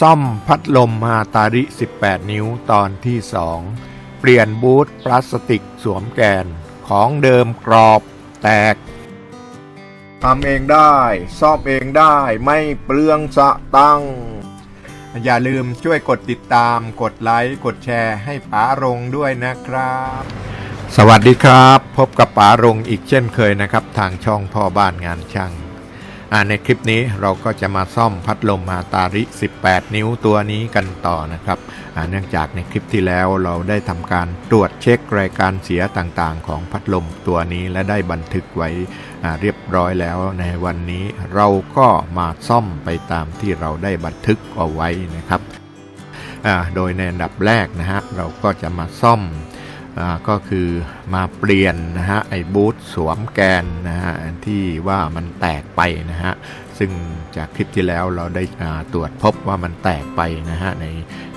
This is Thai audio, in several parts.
ซ่อมพัดลมฮาตาริ 18 นิ้วตอนที่ 2 เปลี่ยนบูทพลาสติกสวมแกน ของเดิมกรอบแตกทำเองได้ ซ่อมเองได้ไม่เปลืองสะตังค์อย่าลืมช่วยกดติดตามกดไลค์ กดแชร์ให้ป๋ารงด้วยนะครับ สวัสดีครับ พบกับป๋ารงอีกเช่นเคยนะครับ ทางช่องพ่อบ้านงานช่างอ่า ในคลิปนี้เราก็จะมาซ่อมพัดลมมาตาริ 18 นิ้วตัวนี้กันต่อนะครับเนื่องจากในคลิปที่แล้วเราได้ทำการตรวจเช็ครายการเสียต่างๆ ของพัดลมตัวนี้และได้บันทึกไว้เรียบร้อยแล้วในวันนี้เราก็มาซ่อมไปตามที่เราได้บันทึกเอาไว้นะครับโดยในอันดับแรกนะฮะเราก็จะมาซ่อม ก็คือมาเปลี่ยนนะฮะไอ้บูทสวมแกนนะฮะที่ว่ามันแตกไปนะฮะซึ่งจากคลิปที่แล้วเราได้ตรวจพบว่ามันแตกไปนะฮะใน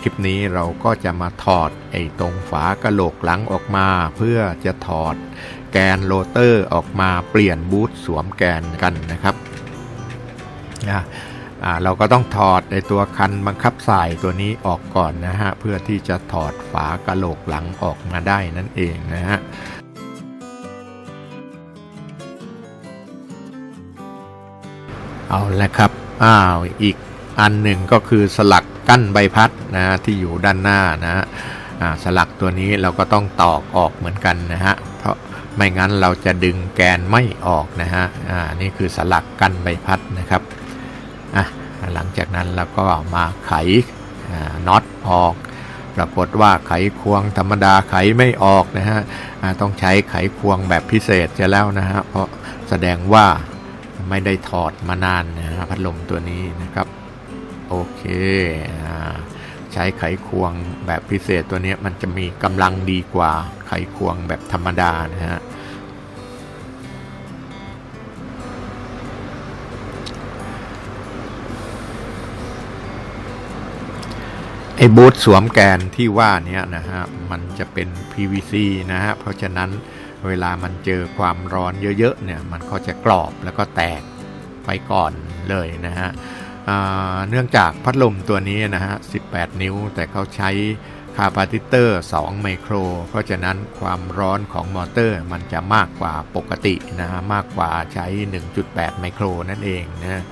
คลิปนี้เราก็จะมาถอดไอ้ตรงฝากระโหลกหลังออกมา เพื่อจะถอดแกนโรเตอร์ออกมาเปลี่ยนบูทสวมแกนกันนะครับอ่าอ่า เราก็ต้องถอดในตัวคันบังคับสายตัวนี้ออกก่อนนะฮะเพื่อที่จะถอดฝากระโหลกหลังออกมาได้นั่นเองนะฮะเอาละครับอ้าวอีกอันหนึ่งก็คือสลักกั้นใบพัดนะที่อยู่ด้านหน้านะฮะสลักตัวนี้เราก็ต้องตอกออกเหมือนกันนะฮะเพราะไม่งั้นเราจะดึงแกนไม่ออกนะฮะอ่านี่คือสลักกั้นใบพัดนะครับ อะหลังจากนั้นเราก็มาไขน็อตออก ปรากฏว่าไขควงธรรมดาไขไม่ออกนะฮะต้องใช้ไขควงแบบพิเศษจะแล้วนะฮะเพราะแสดงว่าไม่ได้ถอดมานานนะฮะพัดลมตัวนี้นะครับโอเคอใช้ไขควงแบบพิเศษตัวนี้มันจะมีกำลังดีกว่าไขควงแบบธรรมดานะฮะ ไอ้บูทสวมแกนที่ว่านี้นะฮะมันจะเป็น PVC นะฮะเพราะฉะนั้นเวลามันเจอความร้อนเยอะๆเนี่ยมันก็จะกรอบแล้วก็แตกไปก่อนเลยนะฮะเนื่องจากพัดลมตัวนี้นะฮะ 18 นิ้วแต่เขาใช้คาปาติเตอร์ 2 ไมโคร เพราะฉะนั้นความร้อนของมอเตอร์มันจะมากกว่าปกตินะฮะมากกว่าใช้ 1.8 ไมโครนั่นเองนะ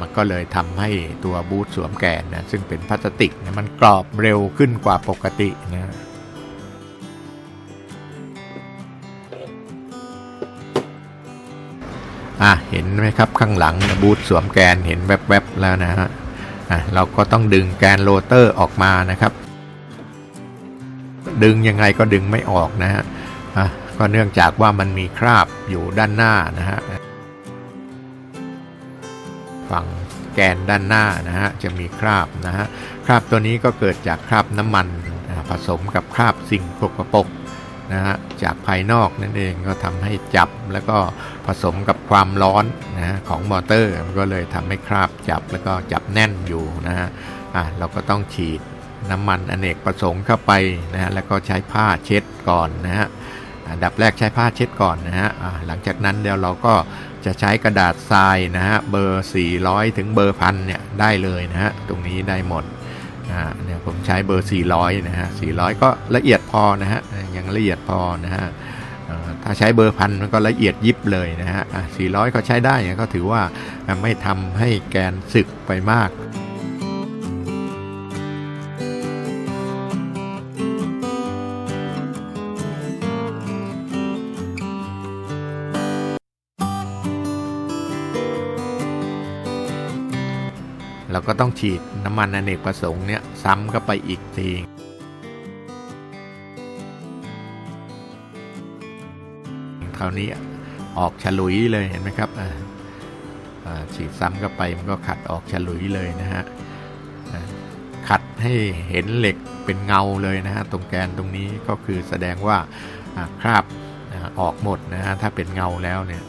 มันก็เลยทำให้ตัวบูทสวมแกนนะซึ่งเป็นพลาสติกนะมันกรอบเร็วขึ้นกว่าปกตินะอะเห็นไหมครับข้างหลังบูทสวมแกนเห็นแวบๆแล้วนะฮะอะเราก็ต้องดึงแกนโรเตอร์ออกมานะครับ ดึงยังไงก็ดึงไม่ออกนะฮะอะก็เนื่องจากว่ามันมีคราบอยู่ด้านหน้านะฮะ ฝั่งแกนด้านหน้านะฮะจะมีคราบนะฮะคราบตัวนี้ก็เกิดจากคราบน้ำมันผสมกับคราบสิ่งปกปรกนะฮะจากภายนอกนั่นเองก็ทำให้จับแล้วก็ผสมกับความร้อนนะของมอเตอร์มันก็เลยทำให้คราบจับแล้วก็จับแน่นอยู่นะฮะอะเราก็ต้องฉีดน้ำมันอเนกประสงค์เข้าไปนะฮะแล้วก็ใช้ผ้าเช็ดก่อนนะฮะอันดับแรกใช้ผ้าเช็ดก่อนนะฮะหลังจากนั้นเดี๋ยวเราก็ จะใช้กระดาษทรายนะฮะเบอร์ 400 ถึงเบอร์พันเนี่ยได้เลยนะฮะตรงนี้ได้หมดนะฮะเนี่ยผมใช้เบอร์ 400 นะฮะ 400 ก็ละเอียดพอนะฮะยังละเอียดพอนะฮะถ้าใช้เบอร์พันมันก็ละเอียดยิบเลยนะฮะอะ400 ก็ใช้ได้เนี่ยก็ถือว่าไม่ทำให้แกนสึกไปมาก เราก็ต้องฉีดน้ำมันอเนกประสงค์เนี่ยซ้ำเข้าไปอีกทีคราวนี้ออกฉลุยเลยเห็นไหมครับฉีดซ้ำเข้าไปมันก็ขัดออกฉลุยเลยนะฮะขัดให้เห็นเหล็กเป็นเงาเลยนะฮะตรงแกนตรงนี้ก็คือแสดงว่าคราบออกหมดนะฮะถ้าเป็นเงาแล้วเนี่ย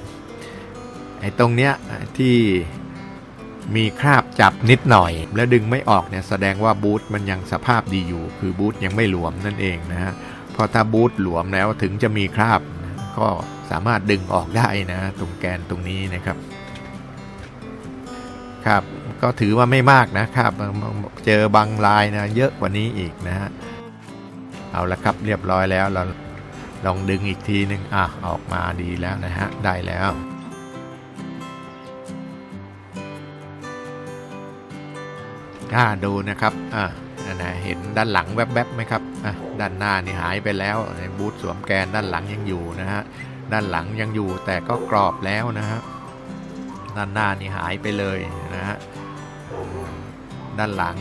ไอ้ตรงเนี้ยที่ มีคราบจับนิดหน่อย แล้วดึงไม่ออกเนี่ยแสดงว่าบูทมันยังสภาพดีอยู่ คือบูทยังไม่หลวมนั่นเองนะฮะเพราะถ้าบูทหลวมแล้วถึงจะมีคราบ ก็สามารถดึงออกได้นะตรงแกนตรงนี้นะครับครับก็ถือว่าไม่มากนะครับ เจอบางลายนะเยอะกว่านี้อีกนะฮะเอาละครับเรียบร้อยแล้วเราลองดึงอีกทีหนึ่งอะออกมาดีแล้วนะฮะได้แล้ว อ่าดูนะครับอะนั่นะเห็นด้านหลังแวบๆไหมครับอะด้านหน้านี่หายไปแล้วในบูธสวมแกนด้านหลังยังอยู่นะฮะด้านหลังยังอยู่แต่ก็กรอบแล้วนะฮะด้านหน้านี่หายไปเลยนะฮะด้านหลัง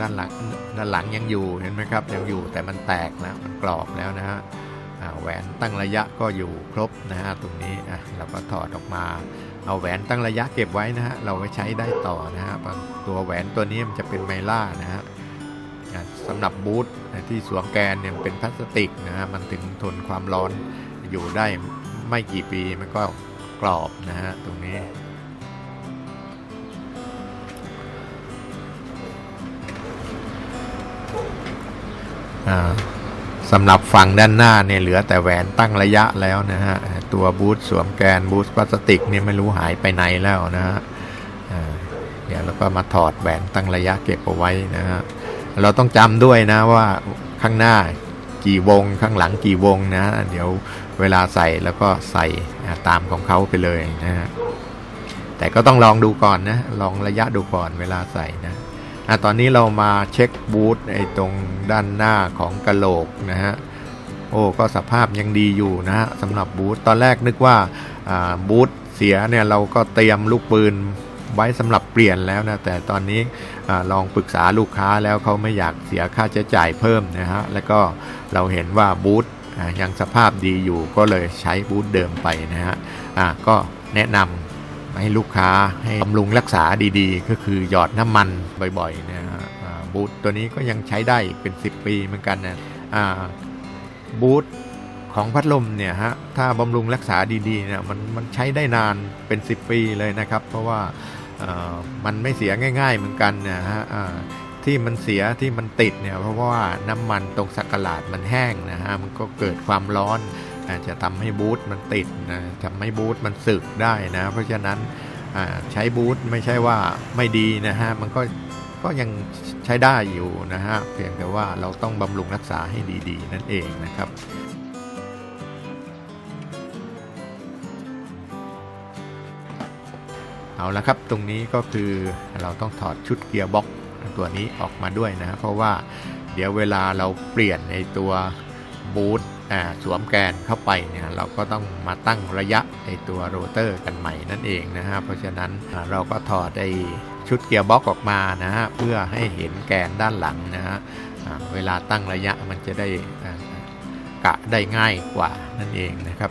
ด้านหลังด้านหลังยังอยู่เห็นไหมครับยังอยู่แต่มันแตกแล้วมันกรอบแล้วนะฮะ แหวนตั้งระยะก็อยู่ครบนะฮะตรงนี้อะเราก็ถอดออกมาเอาแหวนตั้งระยะเก็บไว้นะฮะเราไว้ใช้ได้ต่อนะฮะตัวแหวนตัวนี้มันจะเป็นไมล่านะฮะสำหรับบูทที่สวมแกนเนี่ยเป็นพลาสติกนะฮะมันถึงทนความร้อนอยู่ได้ไม่กี่ปีมันก็กรอบนะฮะตรงนี้อ่า สำหรับฝั่งด้านหน้าเนี่ยเหลือแต่แหวนตั้งระยะแล้วนะฮะ ตัวบูทสวมแกนบูทพลาสติกเนี่ยไม่รู้หายไปไหนแล้วนะฮะเดี๋ยวเราก็มาถอดแหวนตั้งระยะเก็บเอาไว้นะฮะ เราต้องจำด้วยนะว่าข้างหน้ากี่วงข้างหลังกี่วงนะ เดี๋ยวเวลาใส่แล้วก็ใส่ตามของเขาไปเลยนะฮะแต่ก็ต้องลองดูก่อนนะ ลองระยะดูก่อนเวลาใส่นะ อะตอนนี้เรามาเช็คบูทไอ้ตรงด้านหน้าของกระโหลกนะฮะโอ้ก็สภาพยังดีอยู่นะฮะสำหรับบูทตอนแรกนึกว่าบูทเสียเนี่ยเราก็เตรียมลูกปืนไว้สำหรับเปลี่ยนแล้วนะแต่ตอนนี้อลองปรึกษาลูกค้าแล้วเขาไม่อยากเสียค่าใช้จ่ายเพิ่มนะฮะแล้วก็เราเห็นว่าบูทยังสภาพดีอยู่ก็เลยใช้บูทเดิมไปนะฮะก็แนะนำ ให้ลูกค้าให้บำรุงรักษาดีๆ ก็คือหยอดน้ำมันบ่อยๆนะฮะบูทตัวนี้ก็ยังใช้ได้เป็น 10 ปีเหมือนกันนะบูทของพัดลมเนี่ยฮะถ้าบำรุงรักษาดีๆเนี่ยมันมันใช้ได้นานเป็น 10 ปีเลยนะครับ เพราะว่ามันไม่เสียง่ายๆเหมือนกันนะฮะที่มันเสียที่มันติดเนี่ยเพราะว่าน้ำมันตรงสักหลาดมันแห้งนะฮะมันก็เกิดความร้อน อาจจะทำให้บูทมันติดนะทำให้บูทมันสึกได้นะ เพราะฉะนั้นใช้บูทไม่ใช่ว่าไม่ดีนะฮะ มันก็ก็ยังใช้ได้อยู่นะฮะ เพียงแต่ว่าเราต้องบำรุงรักษาให้ดีๆ นั่นเองนะครับเอาละครับตรงนี้ก็คือเราต้องถอดชุดเกียร์บ็อกตัวนี้ออกมาด้วยนะ เพราะว่าเดี๋ยวเวลาเราเปลี่ยนในตัวบูท สวมแกนเข้าไปเนี่ยเราก็ต้องมาตั้งระยะในตัวโรเตอร์กันใหม่นั่นเองนะฮะเพราะฉะนั้นเราก็ถอดไอ้ชุดเกียร์บ็อกออกมานะฮะเพื่อให้เห็นแกนด้านหลังนะฮะเวลาตั้งระยะมันจะได้กะได้ง่ายกว่านั่นเองนะครับ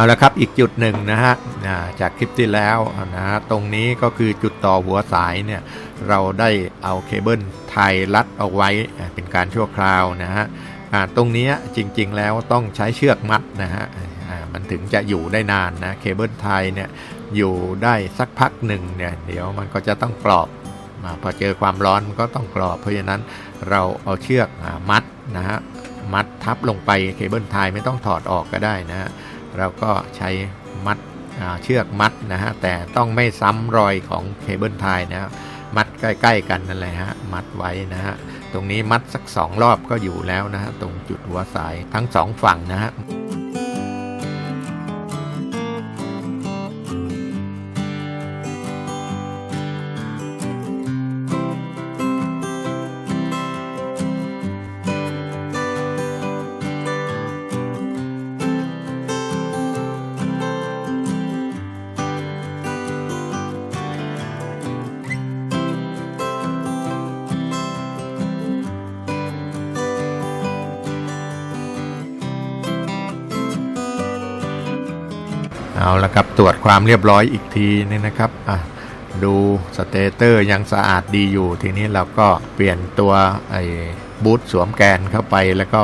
เอาละครับอีกจุดหนึ่งนะฮะจากคลิปที่แล้วนะฮะตรงนี้ก็คือจุดต่อหัวสายเนี่ยเราได้เอาเคเบิลไทยรัดเอาไว้เป็นการชั่วคราวนะฮะตรงนี้จริงๆแล้วต้องใช้เชือกมัดนะฮะมันถึงจะอยู่ได้นานนะเคเบิลไทยเนี่ยอยู่ได้สักพักหนึ่งเนี่ยเดี๋ยวมันก็จะต้องกรอบอพอเจอความร้อนมันก็ต้องกรอบ เพราะฉะนั้นเราเอาเชือกอมัดนะฮะมัดทับลงไปเคเบิลไทยไม่ต้องถอดออกก็ได้นะฮะ เราก็ใช้มัดเชือกมัดนะฮะแต่ต้องไม่ซ้ำรอยของเคเบิลไทยนะฮะมัดใกล้ ๆ กันนั่นแหละฮะมัดไว้นะฮะตรงนี้มัดสักสองรอบก็อยู่แล้วนะฮะตรงจุดหัวสายทั้งสองฝั่งนะฮะ เอาละครับตรวจความเรียบร้อยอีกทีนึงนะครับดูสเตเตอร์ยังสะอาดดีอยู่ ทีนี้เราก็เปลี่ยนตัวไอ้บูทสวมแกนเข้าไปแล้วก็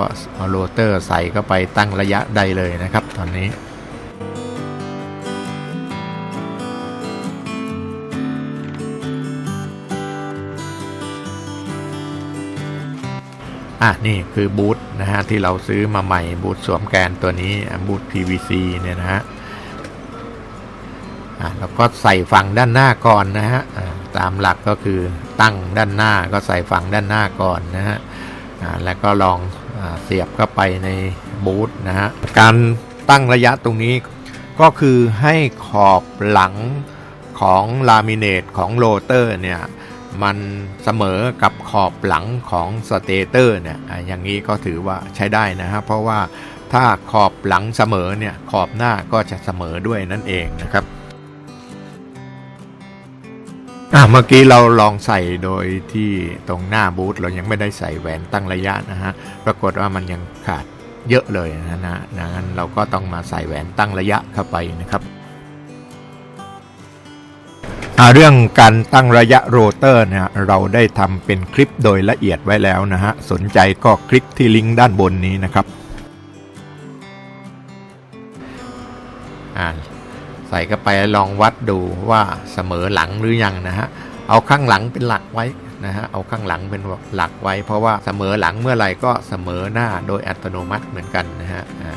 โรเตอร์ใส่เข้าไปตั้งระยะใดเลยนะครับ ตอนนี้อะนี่คือบูทนะฮะที่เราซื้อมาใหม่บูทสวมแกนตัวนี้บูท PVC เนี่ยนะฮะ แล้วก็ใส่ฝั่งด้านหน้าก่อนนะฮะตามหลักก็คือตั้งด้านหน้าก็ใส่ฝั่งด้านหน้าก่อนนะฮะแล้วก็ลองเสียบเข้าไปในบูทนะฮะการตั้งระยะตรงนี้ก็คือให้ขอบหลังของลามิเนตของโรเตอร์เนี่ยมันเสมอกับขอบหลังของสเตเตอร์เนี่ยอย่างนี้ก็ถือว่าใช้ได้นะฮะเพราะว่าถ้าขอบหลังเสมอเนี่ยขอบหน้าก็จะเสมอด้วยนั่นเองนะครับ อะเมื่อกี้เราลองใส่โดยที่ตรงหน้าบูธเรายังไม่ได้ใส่แหวนตั้งระยะนะฮะปรากฏว่ามันยังขาดเยอะเลยนะนะนะงั้นเราก็ต้องมาใส่แหวนตั้งระยะเข้าไปนะครับเรื่องการตั้งระยะโรเตอร์นี่ยเราได้ทำเป็นคลิปโดยละเอียดไว้แล้วนะฮะสนใจก็คลิกที่ลิงก์ด้านบนนี้นะครับอ่า ส่เข้าไปลองวัดดูว่าเสมอหลังหรือยังนะฮะเอาข้างหลังเป็นหลักไว้นะฮะเอาข้างหลังเป็นหลักไว้ เพราะว่าเสมอหลังเมื่อไหร่ก็เสมอหน้าโดยอัตโนมัติเหมือนกันนะฮะอ่า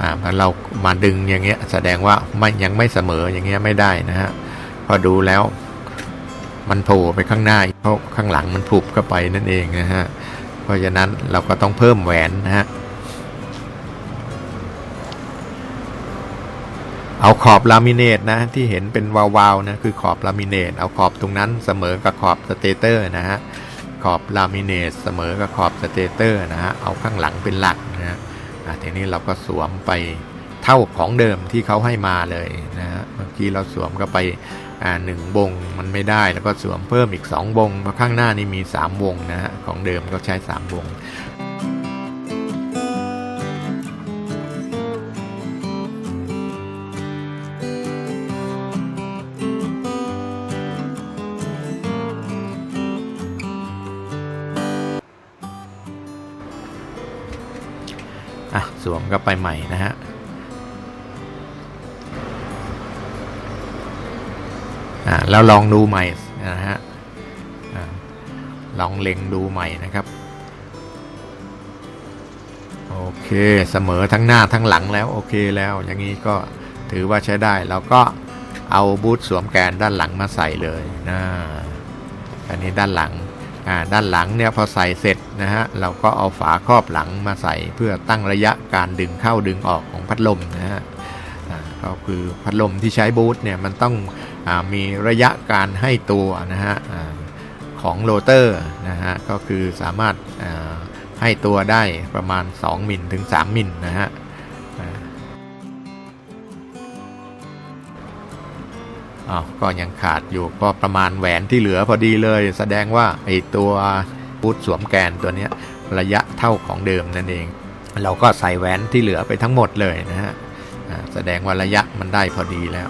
อ่าพอเรามาดึงอย่างเงี้ยแสดงว่าไมันยังไม่เสมออย่างเงี้ยไม่ได้นะฮะพอดูแล้วมันโผล่ไปข้างหน้าเพราะข้างหลังมันผุบเข้าไปนั่นเองนะฮะ เพราะฉะนั้นเราก็ต้องเพิ่มแหวนนะฮะเอาขอบลามิเนตนะที่เห็นเป็นวาวๆนะคือขอบลามิเนตเอาขอบตรงนั้นเสมอกับขอบสเตเตอร์นะฮะขอบลามิเนตเสมอกับขอบสเตเตอร์นะฮะเอาข้างหลังเป็นหลักนะฮะทีนี้เราก็สวมไปเท่าของเดิมที่เขาให้มาเลยนะฮะเมื่อกี้เราสวมก็ไป อ่าหนึ่งวงมันไม่ได้แล้วก็สวมเพิ่มอีก 2 วงเพราะข้างหน้านี่มี 3 วงนะฮะของเดิมก็ใช้ 3 วงอะสวมก็ไปใหม่นะฮะ แล้วลองดูใหม่นะฮะลองเล็งดูใหม่นะครับ โอเคเสมอทั้งหน้าทั้งหลังแล้วโอเคแล้วอย่างนี้ก็ถือว่าใช้ได้เราก็เอาบูทสวมแกนด้านหลังมาใส่เลยนะอันนี้ด้านหลังอ่าด้านหลังเนี่ยพอใส่เสร็จนะฮะเราก็เอาฝาครอบหลังมาใส่เพื่อตั้งระยะการดึงเข้าดึงออกของพัดลมนะฮะก็คือพัดลมที่ใช้บูทเนี่ยมันต้อง มีระยะการให้ตัวนะฮะอของโรเตอร์นะฮะก็คือสามารถให้ตัวได้ประมาณ 2 มิลถึง 3 มิลนะฮะอ้าวก็ยังขาดอยู่ก็ประมาณแหวนที่เหลือพอดีเลย แสดงว่าไอตัวบูทสวมแกนตัวนี้ระยะเท่าของเดิมนั่นเอง เราก็ใส่แหวนที่เหลือไปทั้งหมดเลยนะฮะแสดงว่าระยะมันได้พอดีแล้ว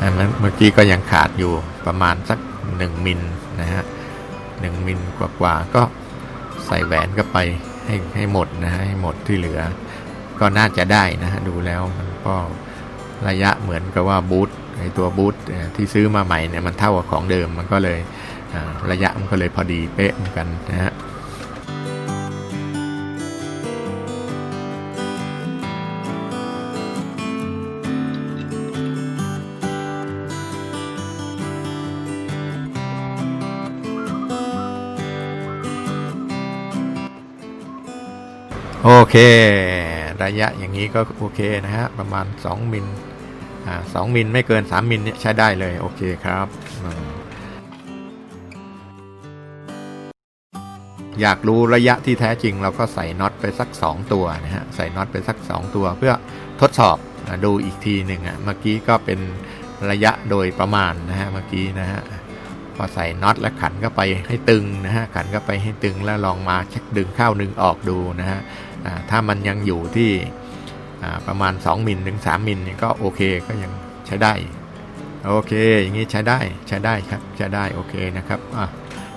เมื่อกี้ก็ยังขาดอยู่ประมาณสัก 1 มิลนะฮะหนึ่งมิลกว่าๆก็ใส่แหวนก็ไปให้ให้หมดนะฮะให้หมดที่เหลือ ก็น่าจะได้นะฮะดูแล้วมันก็ระยะเหมือนกับว่าบูทไอตัวบูทที่ซื้อมาใหม่เนี่ยมันเท่ากับของเดิมมันก็เลยระยะมันก็เลยพอดีเป๊ะเหมือนกันนะฮะ โอเค ระยะอย่างนี้ก็โอเคนะฮะ ประมาณ 2 มิลอ่าสองมิลไม่เกิน 3 มิลเนี่ยใช้ได้เลย โอเคครับ อยากรู้ระยะที่แท้จริง เราก็ใส่น็อตไปสัก 2 ตัวนะฮะ ใส่น็อตไปสัก 2 ตัว เพื่อทดสอบดูอีกทีหนึ่งอะ เมื่อกี้ก็เป็นระยะโดยประมาณนะฮะ เมื่อกี้นะฮะพอใส่น็อตแล้วขันเข้าไปให้ตึงนะฮะ ขันเข้าไปให้ตึงแล้วลองมาเช็คดึงเข้าดึงออกดูนะฮะ ถ้ามันยังอยู่ที่ประมาณ 2 มิลถึง 3 มิลนี่ก็โอเคก็ยังใช้ได้ โอเค อย่างนี้ใช้ได้ใช้ได้ครับใช้ได้โอเคนะครับอะ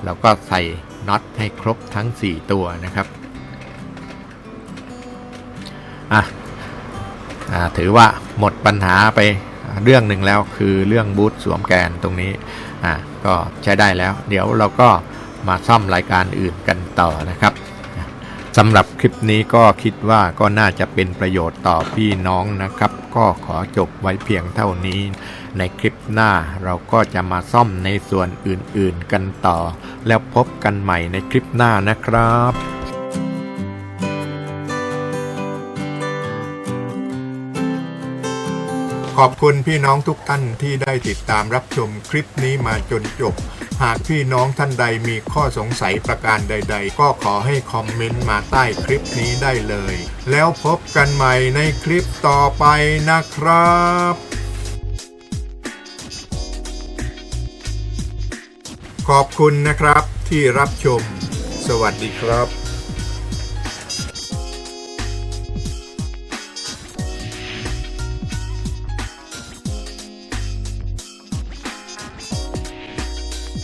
เราก็ใส่น็อตให้ครบทั้ง 4 ตัวนะครับอะถือว่าหมดปัญหาไปเรื่องหนึ่งแล้วคือเรื่องบูธสวมแกนตรงนี้อะก็ใช้ได้แล้ว เดี๋ยวเราก็มาซ่อมรายการอื่นกันต่อนะครับ สำหรับคลิปนี้ก็คิดว่าก็น่าจะเป็นประโยชน์ต่อพี่น้องนะครับ ก็ขอจบไว้เพียงเท่านี้ ในคลิปหน้าเราก็จะมาซ่อมในส่วนอื่นๆกันต่อ แล้วพบกันใหม่ในคลิปหน้านะครับขอบคุณพี่น้องทุกท่านที่ได้ติดตามรับชมคลิปนี้มาจนจบ หากพี่น้องท่านใดมีข้อสงสัยประการใด ๆ ก็ขอให้คอมเมนต์มาใต้คลิปนี้ได้เลย แล้วพบกันใหม่ในคลิปต่อไปนะครับขอบคุณนะครับที่รับชม สวัสดีครับ